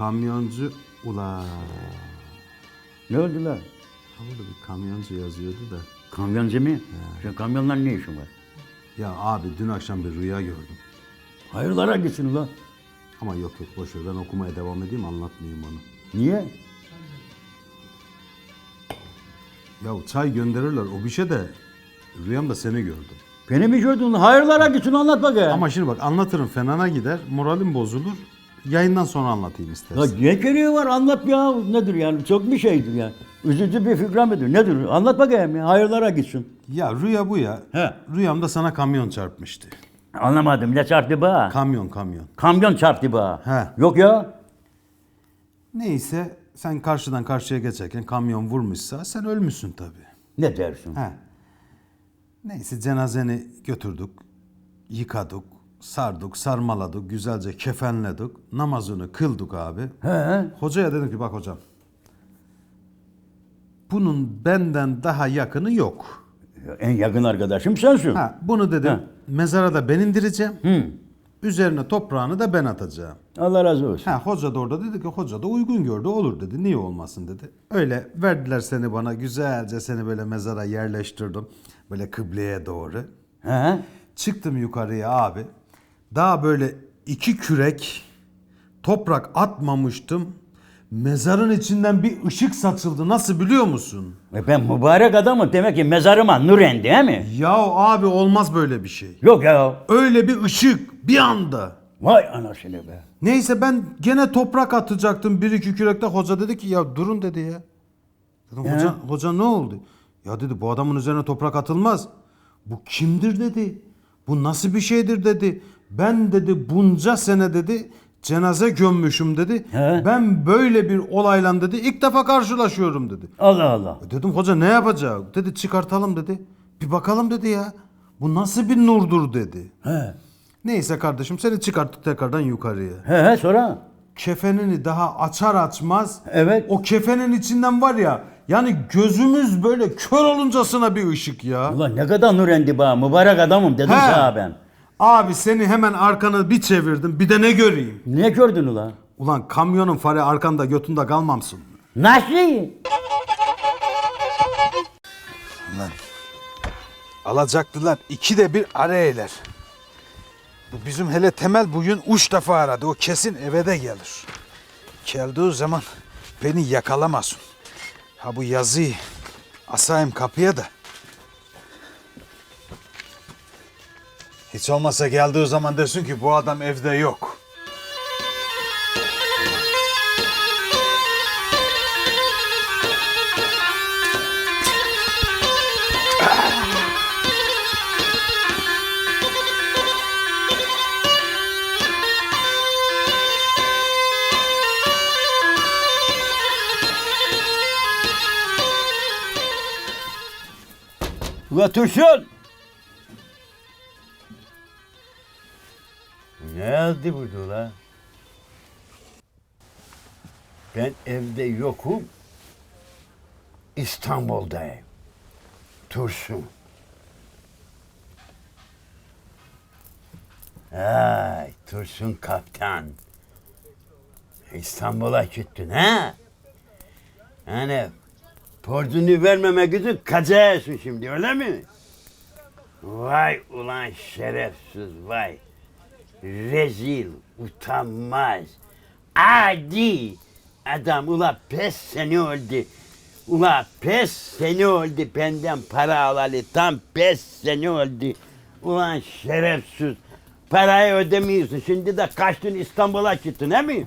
kamyoncu ula. Ne oldu lan? Ha burada bir kamyoncu yazıyordu da. Kamyoncu mu? Şu kamyonla ne işin var? Ya abi dün akşam bir rüya gördüm. Hayırlara gitsin ulan. Ama yok yok boş ver ben okumaya devam edeyim anlatmayayım onu. Niye? Ya çay gönderirler o bir şey de rüyamda seni gördüm. Beni mi gördün? Hayırlara gitsin anlat bakayım. Ama şimdi bak anlatırım fenana gider moralim bozulur. Yayından sonra anlatayım Ya istersen. ne gereği var anlat ya. Nedir yani? Çok bir şeydir ya. Üzücü bir fikra mıdır? Nedir? Anlat bakayım ya. Hayırlara gitsin. Ya rüya bu ya. He. Rüyamda sana kamyon çarpmıştı. Anlamadım. Ne çarptı bana? Kamyon kamyon. Kamyon çarptı bana. He. Yok ya. Neyse sen karşıdan karşıya geçerken kamyon vurmuşsa sen ölmüşsün tabii. Ne dersin? He. Neyse cenazeni götürdük, yıkadık, sardık, sarmaladık, güzelce kefenledik, namazını kıldık abi. He. Hocaya dedim ki bak hocam, bunun benden daha yakını yok. En yakın arkadaşım sensin. Ha, bunu dedim Ha. mezara da ben indireceğim, Hı. üzerine toprağını da ben atacağım. Allah razı olsun. Ha, hoca da orada dedi ki hoca da uygun gördü olur dedi niye olmasın dedi. Öyle verdiler seni bana güzelce seni böyle mezara yerleştirdim. Böyle kıbleye doğru. He. Çıktım yukarıya abi. Daha böyle iki kürek toprak atmamıştım. Mezarın içinden bir ışık saçıldı. Nasıl biliyor musun? E ben mübarek adamım. Demek ki mezarıma nur indi değil mi? Ya abi olmaz böyle bir şey. Yok ya. Öyle bir ışık bir anda. Vay anasını be. Neyse ben gene toprak atacaktım bir iki kürekte. Hoca dedi ki ya durun dedi ya. Dedim hoca, hoca ne oldu? Ya dedi bu adamın üzerine toprak atılmaz. Bu kimdir dedi. Bu nasıl bir şeydir dedi. Ben dedi bunca sene dedi cenaze gömmüşüm dedi. He. Ben böyle bir olayla dedi ilk defa karşılaşıyorum dedi. Allah Allah. Dedim hoca ne yapacak? Dedi çıkartalım dedi. Bir bakalım dedi ya. Bu nasıl bir nurdur dedi. He. Neyse kardeşim seni çıkarttık tekrardan yukarıya. He he sonra. Kefenini daha açar açmaz Evet. o kefenin içinden var ya yani gözümüz böyle kör oluncasına bir ışık ya. Ulan ne kadar nur indi bana. Mübarek adamım dedim He. sana ben. Abi seni hemen arkanı bir çevirdim bir de ne göreyim? Ne gördün ulan? Ulan kamyonun farı arkanda götünde kalmamsın. Nasıl? Lan. Alacaklılar iki de bir arayaylar. Bu bizim hele Temel bugün uç defa aradı. O kesin eve de gelir. Geldiği zaman beni yakalamasın. Ha bu yazıyı asayım kapıya da. Hiç olmazsa geldiği zaman desin ki bu adam evde yok. Ula Turşun! Ne oldu burada ula? Ben evde yokum. İstanbul'dayım. Turşun. Ay Turşun kaptan. İstanbul'a gittin ha? Yani Borcunu vermemek için kaçıyorsun şimdi öyle mi? Vay ulan şerefsiz vay. Rezil, utanmaz. Adi. Adam ula pes seni öldü. Ula pes seni öldü benden para alalı tam pes seni öldü. Ulan şerefsiz. Parayı ödemiyorsun. Şimdi de kaçtın İstanbul'a gittin he mi?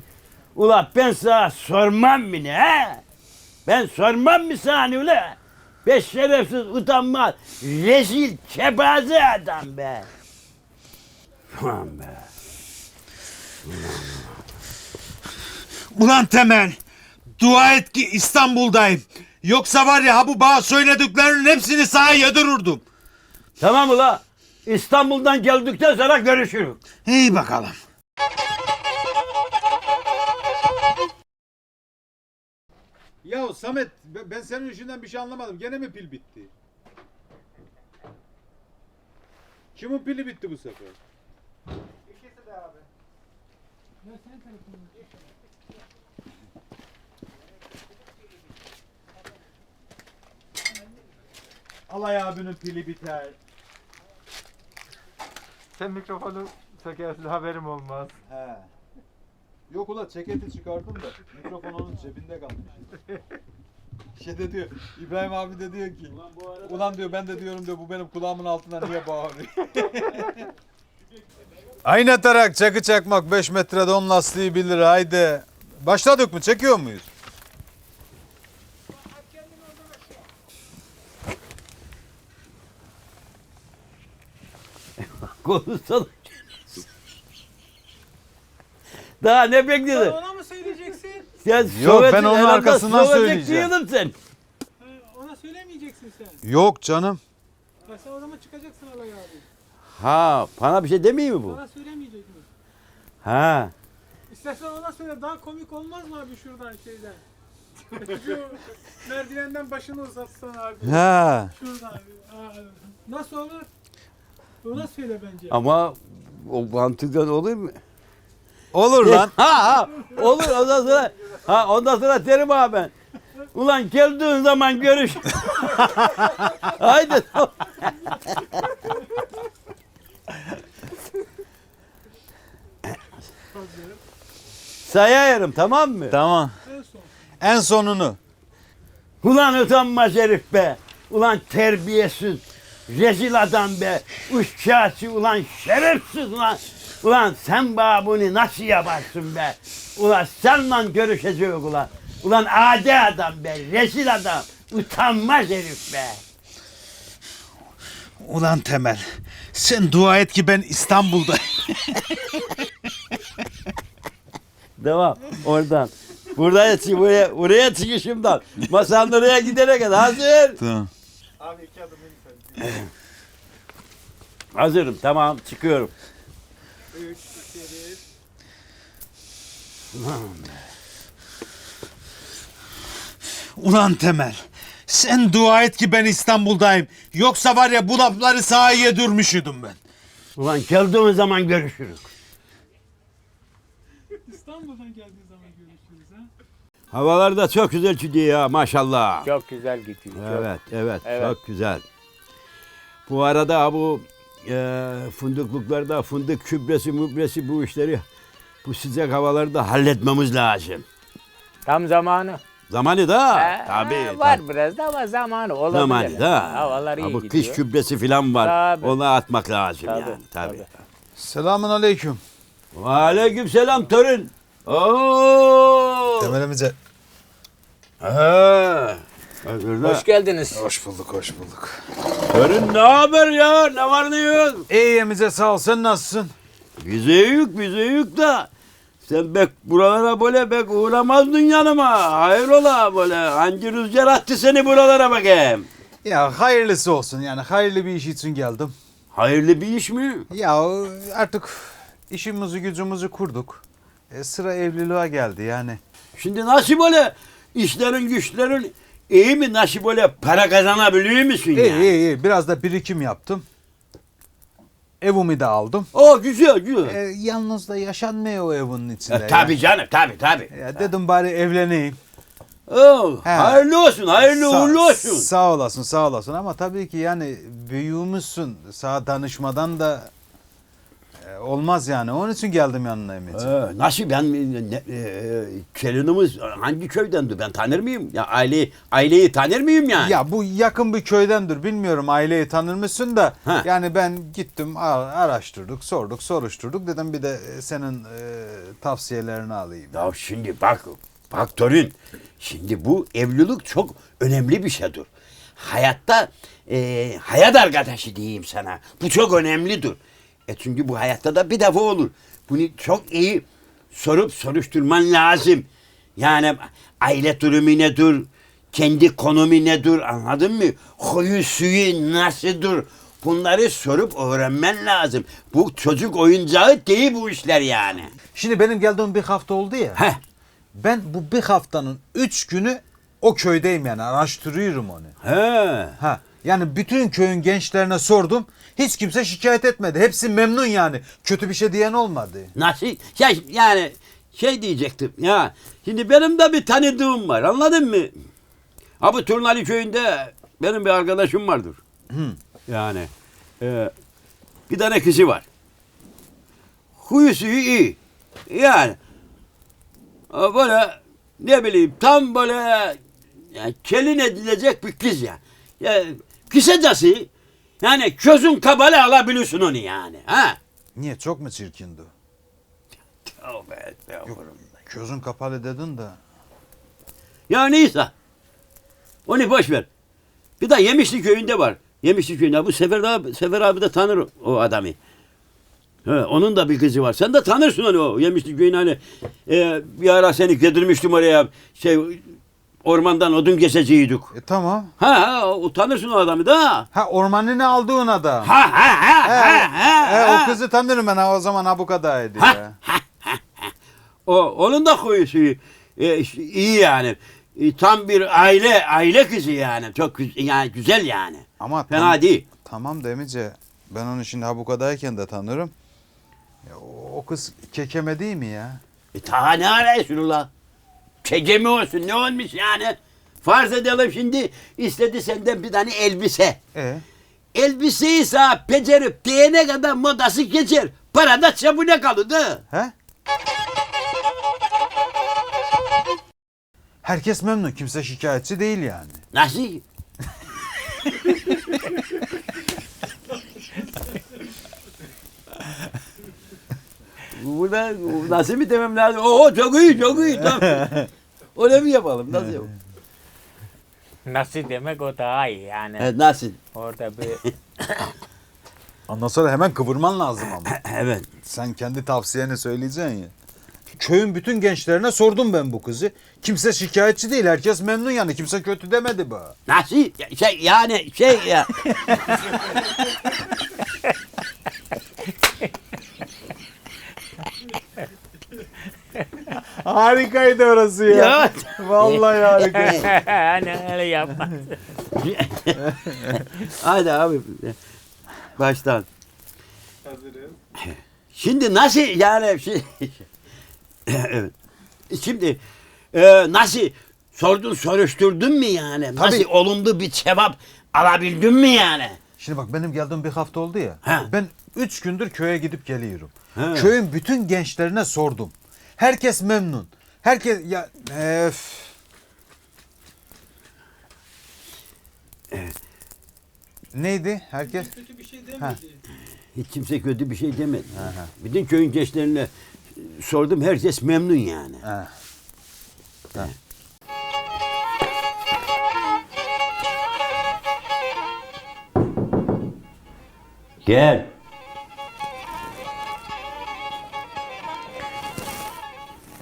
Ula ben sana sormam mı ne he? Ben sormam mı sana öyle? Be şerefsiz utanmaz. Rezil kebaze adam be. Ulan be. Ulan Temel, dua et ki İstanbul'dayım. Yoksa var ya ha bu bana söylediklerinin hepsini sana yedirurdum. Tamam ula. İstanbul'dan geldikten sonra görüşürüz. İyi bakalım. Ya Samet ben senin işinden bir şey anlamadım. Gene mi pil bitti? Kimin pili bitti bu sefer? Alay abinin pili biter. Sen mikrofonu sökersin haberim olmaz. He. Yok ula ceketi çıkardım da mikrofon onun cebinde kalmış. Şey de diyor, İbrahim abi de diyor ki, ulan, bu arada ulan diyor ben de diyorum diyor bu benim kulağımın altına niye bağırıyor? Aynı tarak çakı çakmak 5 metrede 10 lastiği bilir haydi. Başladık mı çekiyor muyuz? Konuşsana. Daha ne bekledin? Ona mı söyleyeceksin? Sen Yok, Sovyet'in ben onun herhalde arkasından söyleyeceğim. diyordun sen. Ha, Ona söylemeyeceksin sen. Yok canım. Ha, sen o zaman çıkacaksın alay abi. Ha, bana bir şey demiyor mu bu? Bana söylemeyecek mi? Ha. İstersen ona söyle daha komik olmaz mı abi şuradan şeyden? Şu merdivenden başını uzatsan abi. Ha. Şuradan abi. Nasıl olur? Ona söyle bence. Ama o mantıktan olur mu? Olur lan. Ha ha olur ondan sonra ha ondan sonra derim ha ben. Ulan geldiğin zaman görüş. Haydi. Sayarım tamam mı? tamam. En son. En sonunu. Ulan utanmaz herif be. Ulan terbiyesiz. Rezil adam be. Uşkağısı ulan şerefsiz ulan. Ulan sen bana bunu nasıl yaparsın be? Ulan seninle görüşeceğiz ulan. Ulan adi adam be. Rezil adam. Utanmaz herif be. Ulan Temel. Sen dua et ki ben İstanbul'da. Devam oradan. Buraya, çı- buraya, buraya çıkışımdan. Masanın oraya gidene kadar hazır. Tamam. Abi iki adım lütfen. Hazırım tamam çıkıyorum. 3, 2, 1. Ulan Temel. Sen dua et ki ben İstanbul'dayım. Yoksa var ya bu lafları sağa yedirmişydim ben. Ulan geldiğimiz zaman görüşürüz. İstanbul'dan geldiğin zaman görüşürüz ha. Havalar da çok güzel gidiyor ya maşallah. Çok güzel gidiyor. çok. Evet, evet, Evet. çok güzel. Bu arada bu e, fındıklıklarda fındık kübresi mübresi bu işleri bu sıcak havalarda halletmemiz lazım. Tam zamanı. Zamanı da Ee, tabii. Var tabii. biraz da ama zamanı olabilir. Zamanı da. Havalar iyi Ha, bu gidiyor. kış kübresi falan var. Tabii. Onu atmak lazım Tabii, yani. Tabii. tabii. Selamun aleyküm. Aleyküm selam torun. Oo. Temelimize. Ha. Hoş geldiniz. Hoş bulduk, hoş bulduk. Torun ne haber ya? Ne var ne yok? İyiyimize sağ ol. Sen nasılsın? Bize yük, bize yük da. Sen bek buralara böyle bek uğramazdın yanıma. Hayrola böyle hangi rüzgar attı seni buralara bakayım. Ya hayırlısı olsun yani hayırlı bir iş için geldim. Hayırlı bir iş mi? Ya artık işimizi gücümüzü kurduk. E, sıra evliliğe geldi yani. Şimdi nasıl böyle işlerin güçlerin iyi mi? Nasıl böyle para kazanabiliyor musun İyi ya? iyi iyi biraz da birikim yaptım. Evimi de aldım. O güzel güzel. E, yalnız da yaşanmıyor o evin içinde. E, tabii canım tabii tabii. Ya. Dedim bari evleneyim. Oo, He. hayırlı olsun hayırlı Sa- uğurlu olsun. Sağ olasın sağ olasın ama tabii ki yani büyüğümüzsün. Sağ danışmadan da olmaz yani. Onun için geldim yanına Emet'ciğim. Ee, nasıl ben ne, e, gelinimiz hangi köydendi ben tanır mıyım? Ya aile aileyi tanır mıyım yani? Ya bu yakın bir köydendir. Bilmiyorum aileyi tanır mısın da. Ha. Yani ben gittim araştırdık, sorduk, soruşturduk. Dedim bir de e, senin e, tavsiyelerini alayım. Ya şimdi bak, bak torun. Şimdi bu evlilik çok önemli bir şeydir. Hayatta e, hayat arkadaşı diyeyim sana. Bu çok önemlidir. E çünkü bu hayatta da bir defa olur. Bunu çok iyi sorup soruşturman lazım. Yani aile durumu nedir? Kendi konumu nedir? Anladın mı? Huyu suyu nasıldır? Bunları sorup öğrenmen lazım. Bu çocuk oyuncağı değil bu işler yani. Şimdi benim geldiğim bir hafta oldu ya. Heh. Ben bu bir haftanın üç günü o köydeyim yani araştırıyorum onu. He. Ha yani bütün köyün gençlerine sordum. Hiç kimse şikayet etmedi. Hepsi memnun yani. Kötü bir şey diyen olmadı. Nasıl? Ya, yani şey diyecektim ya. Şimdi benim de bir tanıdığım var anladın mı? Ha bu Turnali köyünde benim bir arkadaşım vardır. Yani e, bir tane kızı var. Huyu suyu iyi. Yani e, böyle ne bileyim tam böyle yani kelin edilecek bir kız ya. ya kısacası yani közün kabalı alabiliyorsun onu yani. Ha? Niye çok mu çirkindi? Tövbe estağfurullah. Gözün kapalı dedin de. Ya neyse. Onu boş ver. Bir de Yemişli köyünde var. Yemişli köyünde. Bu Sefer abi, Sefer abi de tanır o adamı. He, onun da bir kızı var. Sen de tanırsın onu o Yemişli köyünü hani. E, bir ara seni getirmiştim oraya. Şey ormandan odun keseceydik. E tamam. Ha ha o tanırsın o adamı da. Ha ormanını aldığın adam. Ha ha ha ha ha. E, ha. o kızı tanırım ben ha, o zaman ha bu kadarıydı Ha, ya. O onun da kuyusu e, iyi yani. E, tam bir aile aile kızı yani. Çok yani güzel yani. Ama Fena tam- değil. Tamam demice. Ben onu şimdi ha bu kadarken de tanırım. Ya, o- o kız kekeme değil mi ya? E daha ne arıyorsun ula? Çekemi olsun ne olmuş yani? Farz edelim şimdi istedi senden bir tane elbise. E Elbiseyi sana becerip diyene kadar modası geçer. Para da çabuk kalır da. he? Herkes memnun. Kimse şikayetçi değil yani. Nasıl? Buna nasıl mi demem lazım? Oo çok iyi çok iyi. Tamam. Öyle mi yapalım? Nasıl yapalım? Nasıl demek o daha iyi yani. Evet, nasıl? Orada bir Ondan sonra hemen kıvırman lazım ama. Evet. Sen kendi tavsiyeni söyleyeceksin ya. Köyün bütün gençlerine sordum ben bu kızı. Kimse şikayetçi değil. Herkes memnun yani. Kimse kötü demedi bu. Nasıl? Ya- Şey yani şey ya. Harikaydı orası ya. Vallahi harika. hani öyle yapma. Hadi abi. Baştan. Hazırız. Şimdi nasıl yani şey, Evet. şimdi e, nasıl sordun soruşturdun mu yani? Nasıl Tabii. olumlu bir cevap alabildin mi yani? Şimdi bak benim geldiğim bir hafta oldu ya. Ha. Ben üç gündür köye gidip geliyorum. Ha. Köyün bütün gençlerine sordum. Herkes memnun. Herkes ya öf. Neydi? Herkes Kötü bir şey demedi. Hiç kimse kötü bir şey demedi. Bütün köyün gençlerine e, sordum herkes memnun yani. Ha. Gel.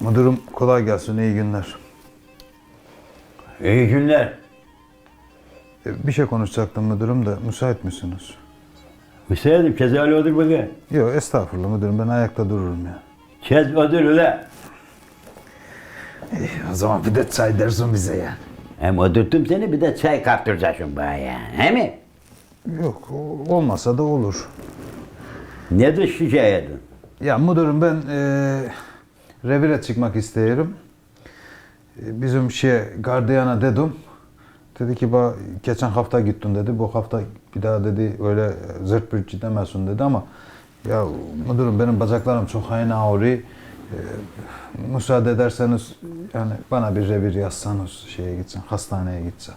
Müdürüm kolay gelsin. iyi günler. İyi günler. E, Bir şey konuşacaktım müdürüm de müsait misiniz? Müsaadım kezali odur bakayım. Yok estağfurullah müdürüm ben ayakta dururum ya. Kez odur öyle. O zaman bir de çay dersin bize ya. Hem oturttum seni bir de çay kaptıracaksın bana yani. He mi? Yok o- olmasa da olur. Nedir şikayetin? Ya müdürüm ben e, revire çıkmak isterim. E, bizim şey gardiyana dedim. Dedi ki ba geçen hafta gittin dedi. Bu hafta bir daha dedi öyle zırt pırt gidemezsin dedi ama ya müdürüm benim bacaklarım çok hayna ağrıyor. E, müsaade ederseniz yani bana bir revir yazsanız şeye gitsen hastaneye gitsen.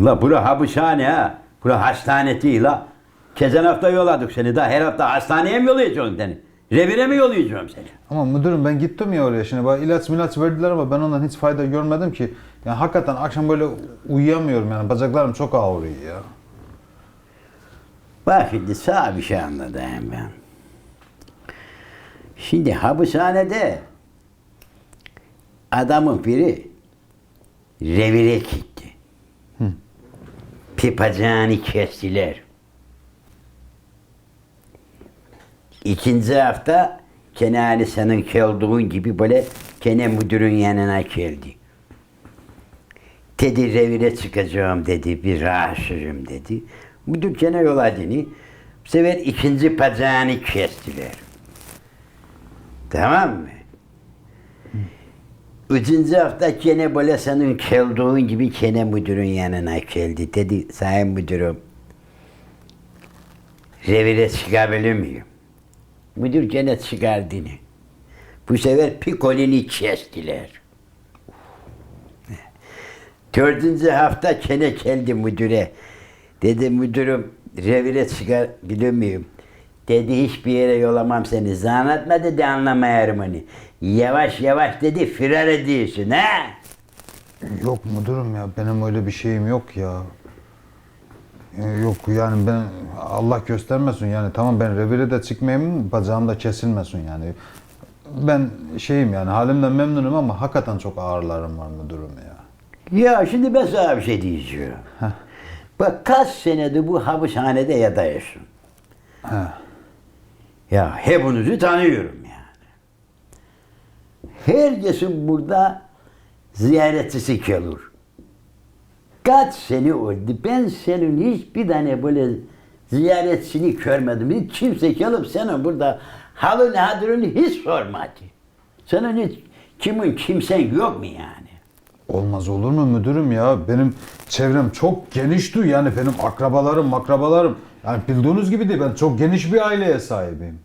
La bura hapishane ha. Bura hastane değil la. Geçen hafta yolladık seni daha her hafta hastaneye mi yollayacağım seni? Revire mi yollayacağım seni? Ama müdürüm ben gittim ya oraya şimdi bana ilaç milaç verdiler ama ben ondan hiç fayda görmedim ki. Yani hakikaten akşam böyle uyuyamıyorum yani bacaklarım çok ağrıyor ya. Bak şimdi sağ bir şey anladım ben. Şimdi hapishanede adamın biri revire gitti. Pipacağını kestiler. İkinci hafta Kenani senin geldiğin gibi böyle gene müdürün yanına geldi. Dedi revire çıkacağım dedi, bir rahatsızım dedi. Müdür gene yolladığını, bu sefer ikinci bacağını kestiler. Tamam mı? Üçüncü hafta gene böyle senin geldiğin gibi gene müdürün yanına geldi. Dedi, sayın müdürüm, revire çıkabilir miyim? Müdür gene çıkardığını. Bu sefer pikolini kestiler. Dördüncü hafta gene geldi müdüre. Dedi müdürüm revire çıkabilir miyim? Dedi hiçbir yere yollamam seni. Zannetme dedi anlamayarım onu. Yavaş yavaş dedi firar ediyorsun ha? Yok müdürüm ya benim öyle bir şeyim yok ya. Ee, Yok yani ben Allah göstermesin yani tamam ben revire de çıkmayayım bacağım da kesilmesin yani. Ben şeyim yani halimden memnunum ama hakikaten çok ağrılarım var müdürüm ya. Ya şimdi ben sana bir şey diyeceğim. Bak kaç senedir bu hapishanede yatıyorsun. He. Ya hepinizi tanıyorum yani. Herkesin burada ziyaretçisi gelir. Kaç sene oldu ben senin hiçbir tane böyle ziyaretçini görmedim. Hiç kimse gelip senin burada halın hadrını hiç sormadı. Senin hiç kimin kimsen yok mu yani? Olmaz olur mu müdürüm ya? Benim çevrem çok genişti yani benim akrabalarım makrabalarım. Yani bildiğiniz gibi değil ben çok geniş bir aileye sahibim.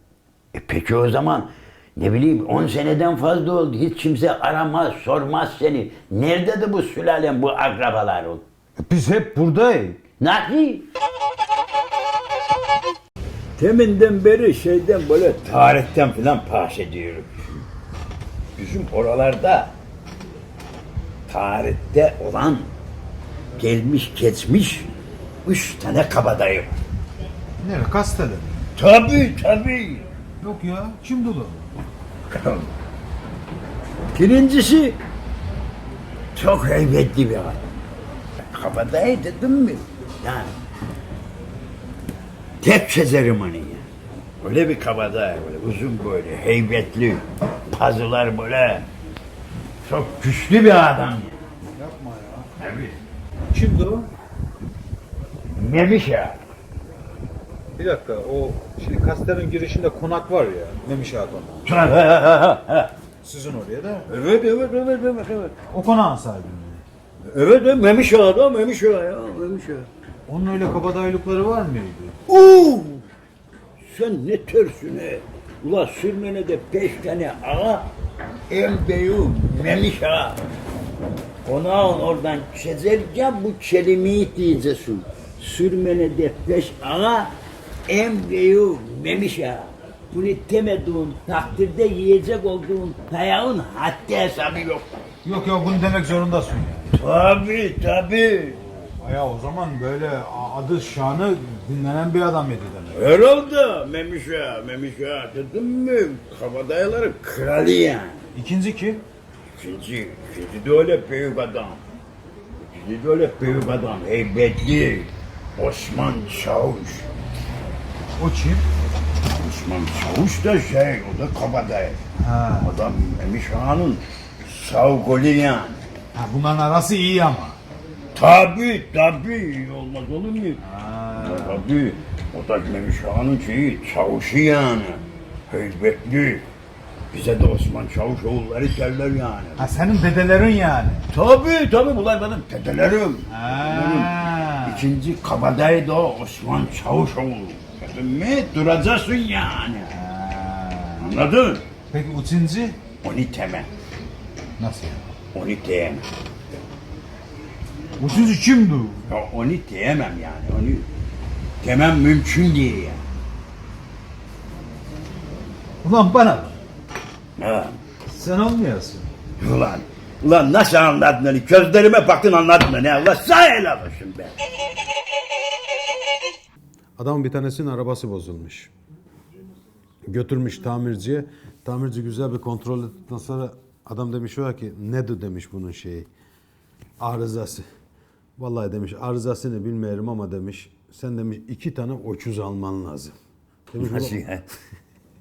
E peki o zaman ne bileyim 10 seneden fazla oldu. Hiç kimse aramaz, sormaz seni. Nerede de bu sülalen, bu akrabaların? Biz hep buradayız. Nasıl? Teminden beri şeyden böyle tarihten filan bahsediyorum. Bizim oralarda tarihte olan gelmiş geçmiş üç tane kabadayı. var. Nere kastede? Tabii tabii. Yok ya kim dolu? Birincisi çok heybetli bir adam. Kabadayı dedim mi? Yani tek çizerim onu ya. Öyle bir kabadayı böyle uzun böyle heybetli pazılar böyle çok güçlü bir adam ya. Yapma ya. Tabii. Kimdi o? Memiş ya. Bir dakika o şimdi kasterin girişinde konak var ya. Memiş Ağa konağı. Ha, ha, ha, ha, ha. Sizin oraya da. evet evet evet evet evet. O konağın sahibi mi? Evet evet Memiş Ağa Memiş Ağa ya Memiş Ağa. Onun öyle kabadayılıkları var mıydı? Oo! Sen ne törsün he? Ula sürmene de beş tane ağa, en büyüğü Memiş ağa. Konağın oradan çizerken bu kelimeyi diyeceksin. Sürmene de beş ağa, en büyüğü Memiş ağa. Bunu demediğin takdirde yiyecek olduğun dayağın haddi hesabı yok. Yok yok bunu demek zorundasın ya. Tabii tabii. Ya o zaman böyle adı şanı dinlenen bir adam idi demek. Herhalde Memiş ağa, Memiş ağa dedim mi kabadayıların kralı yani. İkinci kim? İkinci, ikinci de öyle büyük adam. İkinci de öyle büyük adam, heybetli. Osman Çavuş. O kim? Osman Çavuş da şey, o da kabadayı. Ha. Adam Memiş Ağa'nın sağ golü yani. ha bunların arası iyi ama. Tabi tabi, olmaz olur mu? Ha. Tabi, o da Memiş Ağa'nın şeyi, çavuşu yani. Heybetli. Bize de Osman Çavuş oğulları derler yani. ha senin dedelerin yani. Tabii tabii bunlar benim dedelerim. Ha. İkinci kabadayı da Osman Çavuşoğlu. Dedim mi duracaksın yani. Anladın? Peki üçüncü? Onu temel. Nasıl yani? Onu diyemem. Üçüncü kimdi? Ya onu diyemem yani. Onu demem mümkün değil yani. Ulan bana bak. Ha. Sen olmuyorsun. Ulan, ulan nasıl anladın onu? Gözlerime baktın anladın onu. Allah sağ helal olsun be. Adamın bir tanesinin arabası bozulmuş. Götürmüş tamirciye. Tamirci güzel bir kontrol ettikten sonra adam demiş o ki nedir demiş bunun şeyi. Arızası. Vallahi demiş arızasını bilmiyorum ama demiş sen demiş iki tane öküz alman lazım. Demiş, Nasıl ya?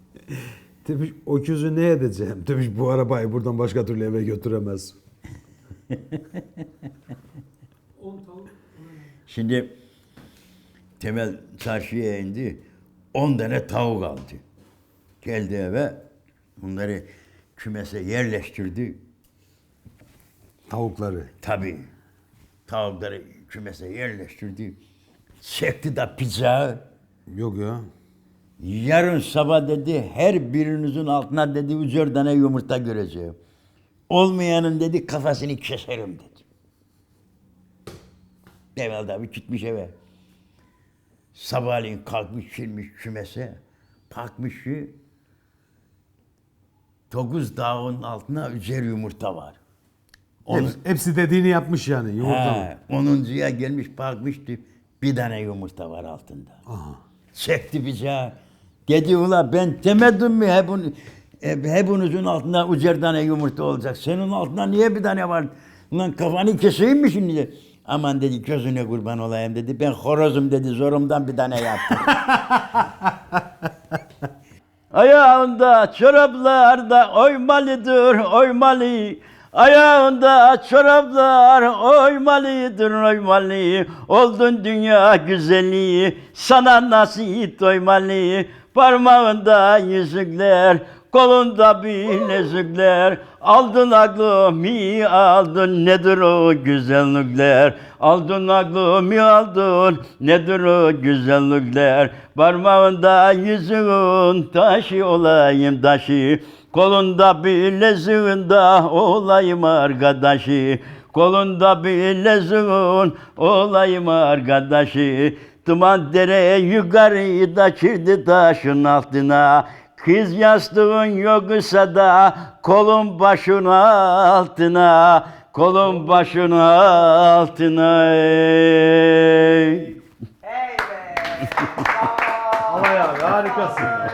demiş öküzü ne edeceğim? Demiş bu arabayı buradan başka türlü eve götüremez. Şimdi Temel çarşıya indi. 10 tane tavuk aldı. Geldi eve. Bunları kümese yerleştirdi. Tavukları. Tabii. Tavukları kümese yerleştirdi. Çekti de bıçağı. Yok ya. Yarın sabah dedi her birinizin altına dedi üçer tane yumurta göreceğim. Olmayanın dedi kafasını keserim dedi. Devlet abi gitmiş eve. Sabahleyin kalkmış girmiş kümese. Bakmış ki dokuz dağın altına üçer yumurta var. Onu, Hepsi, hepsi dediğini yapmış yani yumurta? He, onuncuya gelmiş bakmıştı bir tane yumurta var altında. Çekti bıçağı. Dedi ula ben demedim mi hepun, hep, hepinizin altında ucer tane yumurta olacak. Senin altında niye bir tane var? Ulan kafanı keseyim mi şimdi? Aman dedi gözüne kurban olayım dedi. Ben horozum dedi zorumdan bir tane yaptım. Ayağında çoraplarda oymalıdır oymalı. Ayağında çoraplar oymalıdır oymalı. Oldun dünya güzeli sana nasip doymalı. Parmağında yüzükler kolunda bilezikler. Aldın aklımı aldın nedir o güzellikler. Aldın aklımı aldın nedir o güzellikler. Parmağında yüzüğün taşı olayım taşı. Kolunda bileziğinde olayım arkadaşı. Kolunda bileziğin olayım arkadaşı. Duman dere yukarıda çirdi taşın altına. Kız yastığın yoksa da kolun başın altına. Kolun başın altına. ey. Ama ya harikasın.